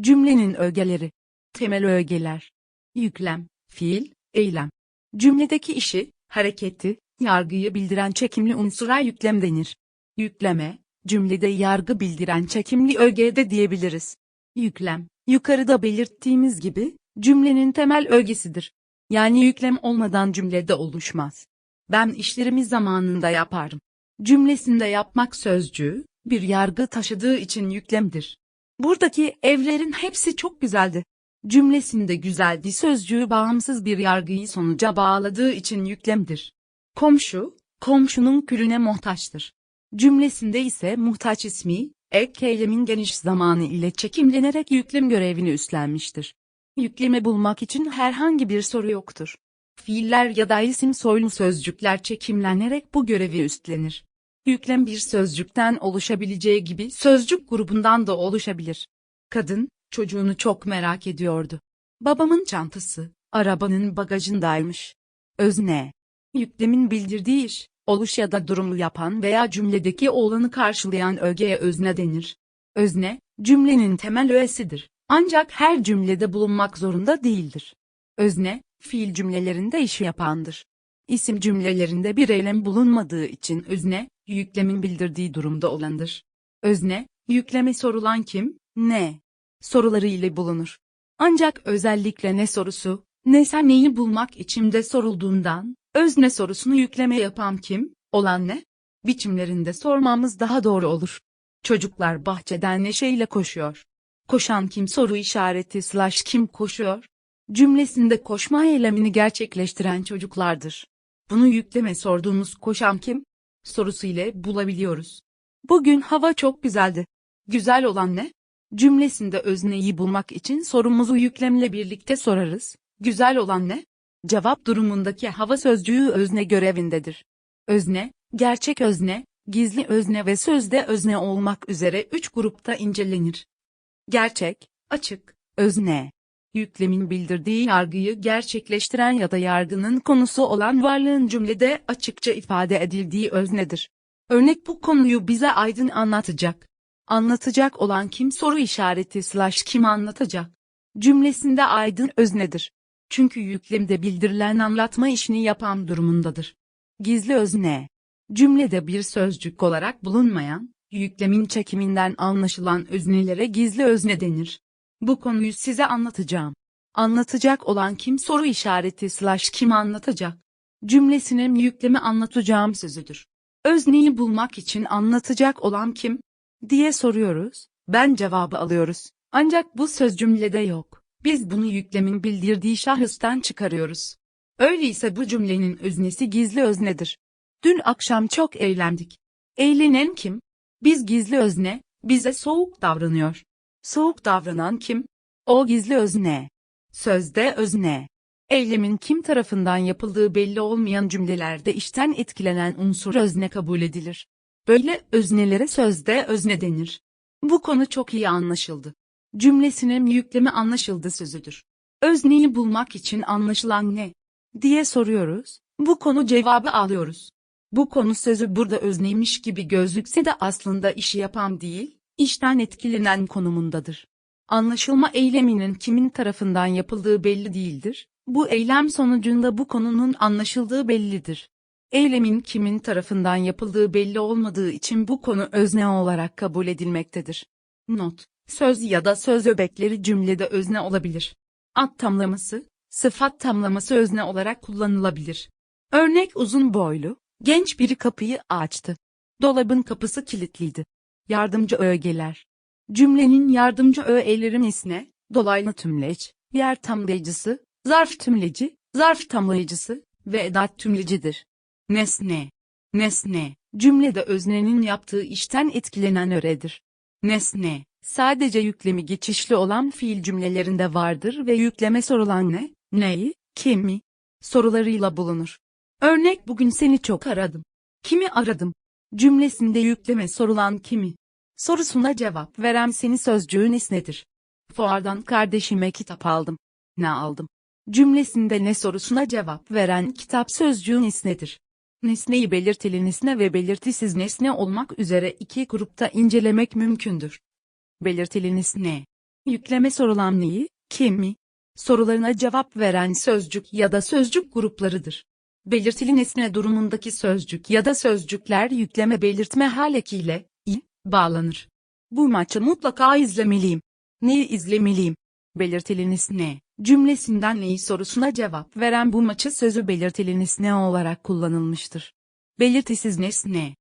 Cümlenin ögeleri. Temel ögeler. Yüklem, fiil, eylem. Cümledeki işi, hareketi, yargıyı bildiren çekimli unsura yüklem denir. Yükleme, cümlede yargı bildiren çekimli ögeye de diyebiliriz. Yüklem, yukarıda belirttiğimiz gibi, cümlenin temel ögesidir. Yani yüklem olmadan cümlede oluşmaz. Ben işlerimi zamanında yaparım. Cümlesinde yapmak sözcüğü, bir yargı taşıdığı için yüklemdir. Buradaki evlerin hepsi çok güzeldi. Cümlesinde güzeldi sözcüğü bağımsız bir yargıyı sonuca bağladığı için yüklemdir. Komşu, komşunun külüne muhtaçtır. Cümlesinde ise muhtaç ismi, ek eylemin geniş zamanı ile çekimlenerek yüklem görevini üstlenmiştir. Yüklemi bulmak için herhangi bir soru yoktur. Fiiller ya da isim soylu sözcükler çekimlenerek bu görevi üstlenir. Yüklem bir sözcükten oluşabileceği gibi sözcük grubundan da oluşabilir. Kadın, çocuğunu çok merak ediyordu. Babamın çantası, arabanın bagajındaymış. Özne. Yüklemin bildirdiği iş, oluş ya da durumu yapan veya cümledeki olanı karşılayan ögeye özne denir. Özne, cümlenin temel öğesidir. Ancak her cümlede bulunmak zorunda değildir. Özne, fiil cümlelerinde işi yapandır. İsim cümlelerinde bir eylem bulunmadığı için özne, yüklemin bildirdiği durumda olandır. Özne, yükleme sorulan kim, ne? Soruları ile bulunur. Ancak özellikle ne sorusu, ne sen neyi bulmak içimde sorulduğundan, özne sorusunu yükleme yapan kim, olan ne? Biçimlerinde sormamız daha doğru olur. Çocuklar bahçeden neşeyle koşuyor. Koşan kim soru işareti slash kim koşuyor? Cümlesinde koşma eylemini gerçekleştiren çocuklardır. Bunu yükleme sorduğumuz koşan kim? Sorusu ile bulabiliyoruz. Bugün hava çok güzeldi. Güzel olan ne? Cümlesinde özneyi bulmak için sorumuzu yüklemle birlikte sorarız. Güzel olan ne? Cevap durumundaki hava sözcüğü özne görevindedir. Özne, gerçek özne, gizli özne ve sözde özne olmak üzere üç grupta incelenir. Gerçek, açık, özne. Yüklemin bildirdiği yargıyı gerçekleştiren ya da yargının konusu olan varlığın cümlede açıkça ifade edildiği öznedir. Örnek bu konuyu bize Aydın anlatacak. Anlatacak olan kim soru işareti slash kim anlatacak? Cümlesinde Aydın öznedir. Çünkü yüklemde bildirilen anlatma işini yapan durumundadır. Gizli özne. Cümlede bir sözcük olarak bulunmayan, yüklemin çekiminden anlaşılan öznelere gizli özne denir. Bu konuyu size anlatacağım. Anlatacak olan kim soru işareti slash kim anlatacak? Cümlesinin yüklemi anlatacağım sözüdür. Özneyi bulmak için anlatacak olan kim? diye soruyoruz. Ben cevabı alıyoruz. Ancak bu söz cümlede yok. Biz bunu yüklemin bildirdiği şahıstan çıkarıyoruz. Öyleyse bu cümlenin öznesi gizli öznedir. Dün akşam çok eğlendik. Eğlenen kim? Biz gizli özne, bize soğuk davranıyor. Soğuk davranan kim? O gizli özne. Sözde özne. Eylemin kim tarafından yapıldığı belli olmayan cümlelerde işten etkilenen unsur özne kabul edilir. Böyle öznelere sözde özne denir. Bu konu çok iyi anlaşıldı. Cümlesinin yüklemi anlaşıldı sözüdür. Özneyi bulmak için anlaşılan ne? diye soruyoruz. Bu konu cevabı alıyoruz. Bu konu sözü burada özneymiş gibi gözükse de aslında işi yapan değil, işten etkilenen konumundadır. Anlaşılma eyleminin kimin tarafından yapıldığı belli değildir. Bu eylem sonucunda bu konunun anlaşıldığı bellidir. Eylemin kimin tarafından yapıldığı belli olmadığı için bu konu özne olarak kabul edilmektedir. Not: Söz ya da söz öbekleri cümlede özne olabilir. Ad tamlaması, sıfat tamlaması özne olarak kullanılabilir. Örnek uzun boylu, genç biri kapıyı açtı. Dolabın kapısı kilitliydi. Yardımcı ögeler. Cümlenin yardımcı öğelerin isne, dolaylı tümleç, yer tamlayıcısı, zarf tümleci, zarf tamlayıcısı ve edat tümlecidir. Nesne. Nesne, cümlede öznenin yaptığı işten etkilenen öredir. Nesne, sadece yüklemi geçişli olan fiil cümlelerinde vardır ve yükleme sorulan ne, neyi, kimi sorularıyla bulunur. Örnek bugün seni çok aradım. Kimi aradım? Cümlesinde yükleme sorulan kimi? Sorusuna cevap veren seni sözcüğün isnedir. Fuardan kardeşime kitap aldım. Ne aldım? Cümlesinde ne sorusuna cevap veren kitap sözcüğün isnedir. Nesneyi belirtili nesne ve belirtisiz nesne olmak üzere iki grupta incelemek mümkündür. Belirtili nesne. Yükleme sorulan neyi, kimi? Sorularına cevap veren sözcük ya da sözcük gruplarıdır. Belirtili nesne durumundaki sözcük ya da sözcükler yükleme belirtme hal ekiyle i bağlanır. Bu maçı mutlaka izlemeliyim. Neyi izlemeliyim? Belirtili nesne cümlesinden neyi sorusuna cevap veren bu maçı sözü belirtili nesne olarak kullanılmıştır. Belirtisiz nesne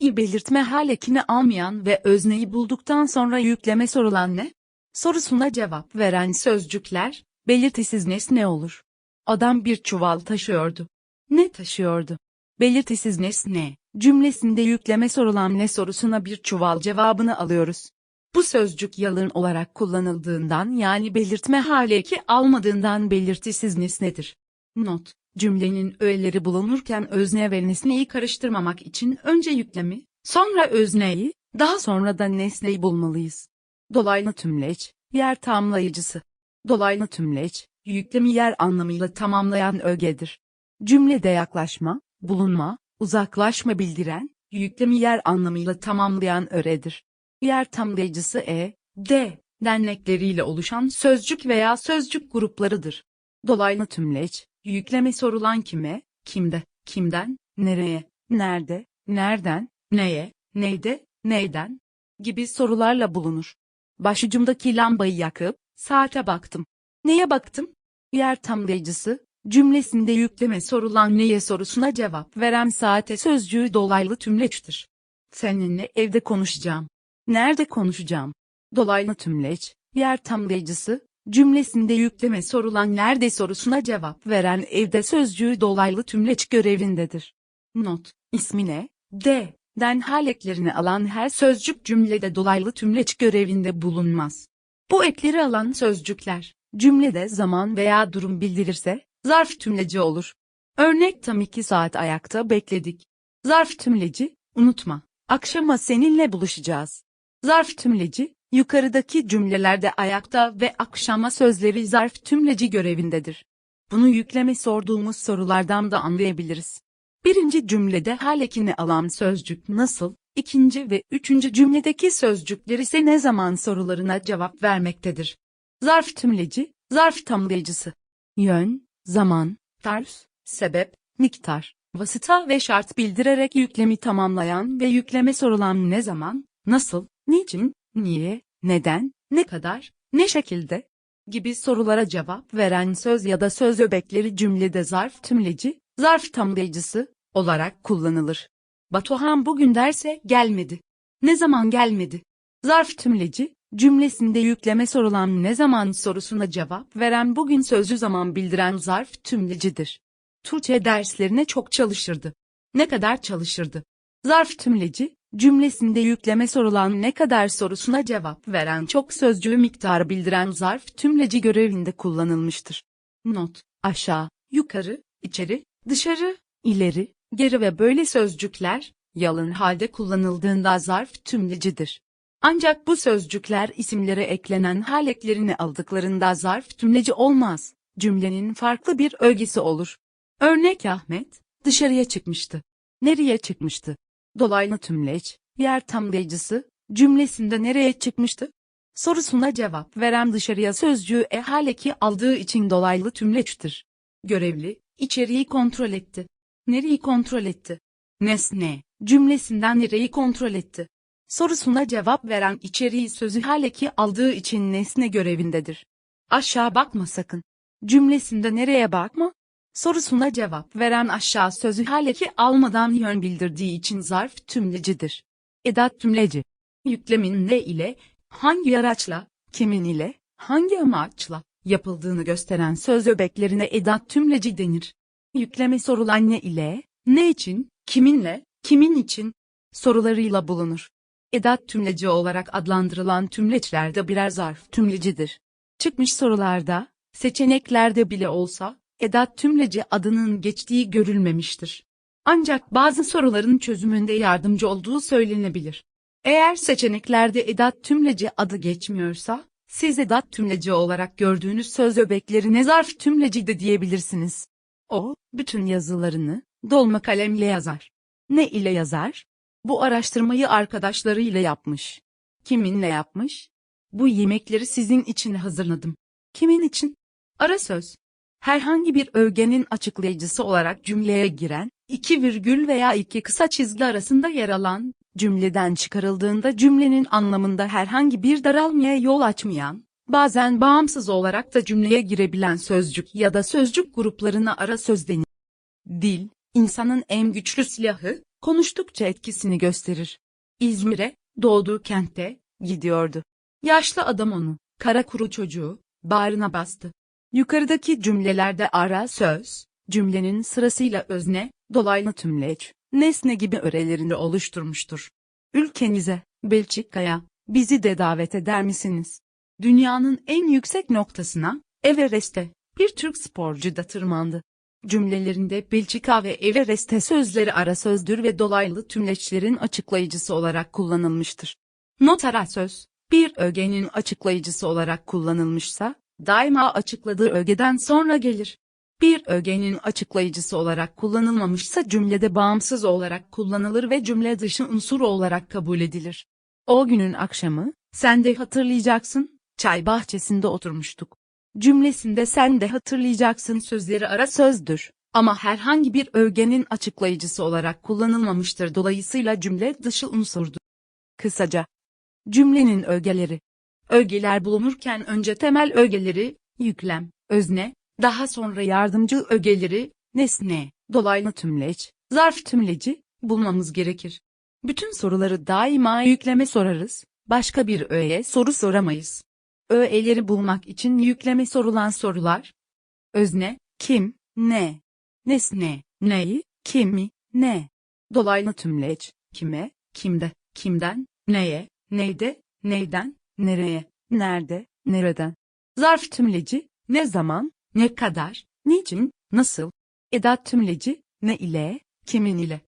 i belirtme hal ekini almayan ve özneyi bulduktan sonra yükleme sorulan ne? Sorusuna cevap veren sözcükler, belirtisiz nesne olur. Adam bir çuval taşıyordu. Ne taşıyordu? Belirtisiz nesne, cümlesinde yükleme sorulan ne sorusuna bir çuval cevabını alıyoruz. Bu sözcük yalın olarak kullanıldığından yani belirtme hali eki almadığından belirtisiz nesnedir. Not, cümlenin öğeleri bulunurken özne ve nesneyi karıştırmamak için önce yüklemi, sonra özneyi, daha sonra da nesneyi bulmalıyız. Dolaylı tümleç, yer tamlayıcısı. Dolaylı tümleç, yüklemi yer anlamıyla tamamlayan ögedir. Cümlede yaklaşma, bulunma, uzaklaşma bildiren, yüklemi yer anlamıyla tamamlayan öredir. Yer tamlayıcısı e, d, denlekleriyle oluşan sözcük veya sözcük gruplarıdır. Dolaylı tümleç, yükleme sorulan kime, kimde, kimden, nereye, nerede, nereden, neye, neyde, neyden gibi sorularla bulunur. Başucumdaki lambayı yakıp, saate baktım. Neye baktım? Yer tamlayıcısı, cümlesinde yükleme sorulan neye sorusuna cevap veren saate sözcüğü dolaylı tümleçtir. Seninle evde konuşacağım. Nerede konuşacağım? Dolaylı tümleç, yer tamlayıcısı, cümlesinde yükleme sorulan nerede sorusuna cevap veren evde sözcüğü dolaylı tümleç görevindedir. Not, ismine, de, den hal eklerini alan her sözcük cümlede dolaylı tümleç görevinde bulunmaz. Bu ekleri alan sözcükler, cümlede zaman veya durum bildirirse, zarf tümleci olur. Örnek tam iki saat ayakta bekledik. Zarf tümleci, unutma, akşama seninle buluşacağız. Zarf tümleci, yukarıdaki cümlelerde ayakta ve akşama sözleri zarf tümleci görevindedir. Bunu yükleme sorduğumuz sorulardan da anlayabiliriz. Birinci cümlede hal ekini alan sözcük nasıl, ikinci ve üçüncü cümledeki sözcükler ise ne zaman sorularına cevap vermektedir. Zarf tümleci, zarf tamlayıcısı. Yön, zaman, tarz, sebep, miktar, vasıta ve şart bildirerek yüklemi tamamlayan ve yükleme sorulan ne zaman, nasıl, niçin, niye, neden, ne kadar, ne şekilde gibi sorulara cevap veren söz ya da söz öbekleri cümlede zarf tümleci, zarf tamlayıcısı olarak kullanılır. Batuhan bugün derse gelmedi. Ne zaman gelmedi? Zarf tümleci, cümlesinde yükleme sorulan ne zaman sorusuna cevap veren bugün sözlü zaman bildiren zarf tümlecidir. Tuğçe derslerine çok çalışırdı. Ne kadar çalışırdı? Zarf tümleci, cümlesinde yükleme sorulan ne kadar sorusuna cevap veren çok sözcüğü miktarı bildiren zarf tümleci görevinde kullanılmıştır. Not, aşağı, yukarı, içeri, dışarı, ileri, geri ve böyle sözcükler, yalın halde kullanıldığında zarf tümlecidir. Ancak bu sözcükler isimlere eklenen hal eklerini aldıklarında zarf tümleci olmaz, cümlenin farklı bir ögesi olur. Örnek Ahmet, dışarıya çıkmıştı. Nereye çıkmıştı? Dolaylı tümleç, yer tamlayıcısı, cümlesinde nereye çıkmıştı? Sorusuna cevap veren dışarıya sözcüğü e hal eki aldığı için dolaylı tümleçtir. Görevli, içeriği kontrol etti. Nereyi kontrol etti? Nesne, cümlesinden nereyi kontrol etti? Sorusuna cevap veren içeriği sözü hal eki aldığı için nesne görevindedir. Aşağı bakma sakın. Cümlesinde nereye bakma? Sorusuna cevap veren aşağı sözü hal eki almadan yön bildirdiği için zarf tümlecidir. Edat tümleci. Yüklemin ne ile, hangi araçla, kimin ile, hangi amaçla yapıldığını gösteren söz öbeklerine edat tümleci denir. Yükleme sorulan ne ile, ne için, kiminle, kimin için sorularıyla bulunur. Edat tümleci olarak adlandırılan tümleçlerde birer zarf tümlecidir. Çıkmış sorularda, seçeneklerde bile olsa, edat tümleci adının geçtiği görülmemiştir. Ancak bazı soruların çözümünde yardımcı olduğu söylenebilir. Eğer seçeneklerde edat tümleci adı geçmiyorsa, siz edat tümleci olarak gördüğünüz söz öbeklerine zarf tümleci de diyebilirsiniz. O, bütün yazılarını, dolma kalemle yazar. Ne ile yazar? Bu araştırmayı arkadaşlarıyla yapmış. Kiminle yapmış? Bu yemekleri sizin için hazırladım. Kimin için? Ara söz. Herhangi bir ögenin açıklayıcısı olarak cümleye giren, iki virgül veya iki kısa çizgi arasında yer alan, cümleden çıkarıldığında cümlenin anlamında herhangi bir daralmaya yol açmayan, bazen bağımsız olarak da cümleye girebilen sözcük ya da sözcük gruplarına ara söz denir. Dil, insanın en güçlü silahı, konuştukça etkisini gösterir. İzmir'e, doğduğu kentte, gidiyordu. Yaşlı adam onu, kara kuru çocuğu, bağrına bastı. Yukarıdaki cümlelerde ara söz, cümlenin sırasıyla özne, dolaylı tümleç, nesne gibi öğelerini oluşturmuştur. Ülkenize, Belçika'ya, bizi de davet eder misiniz? Dünyanın en yüksek noktasına, Everest'e, bir Türk sporcu da tırmandı. Cümlelerinde Belçika ve Everest'e sözleri ara sözdür ve dolaylı tümleçlerin açıklayıcısı olarak kullanılmıştır. Not ara söz, bir ögenin açıklayıcısı olarak kullanılmışsa, daima açıkladığı ögeden sonra gelir. Bir ögenin açıklayıcısı olarak kullanılmamışsa cümlede bağımsız olarak kullanılır ve cümle dışı unsur olarak kabul edilir. O günün akşamı, sen de hatırlayacaksın, çay bahçesinde oturmuştuk. Cümlesinde sen de hatırlayacaksın sözleri ara sözdür. Ama herhangi bir ögenin açıklayıcısı olarak kullanılmamıştır dolayısıyla cümle dışı unsurdur. Kısaca, cümlenin ögeleri. Ögeler bulunurken önce temel ögeleri, yüklem, özne, daha sonra yardımcı ögeleri, nesne, dolaylı tümleç, zarf tümleci, bulmamız gerekir. Bütün soruları daima yükleme sorarız, başka bir öğeye soru soramayız. Öğeleri bulmak için yükleme sorulan sorular. Özne, kim, ne? Nesne, neyi, kimi, ne? Dolaylı tümleç, kime, kimde, kimden, neye, neyde, neyden, nereye, nerede, nereden. Zarf tümleci, ne zaman, ne kadar, niçin, nasıl. Edat tümleci, ne ile, kimin ile.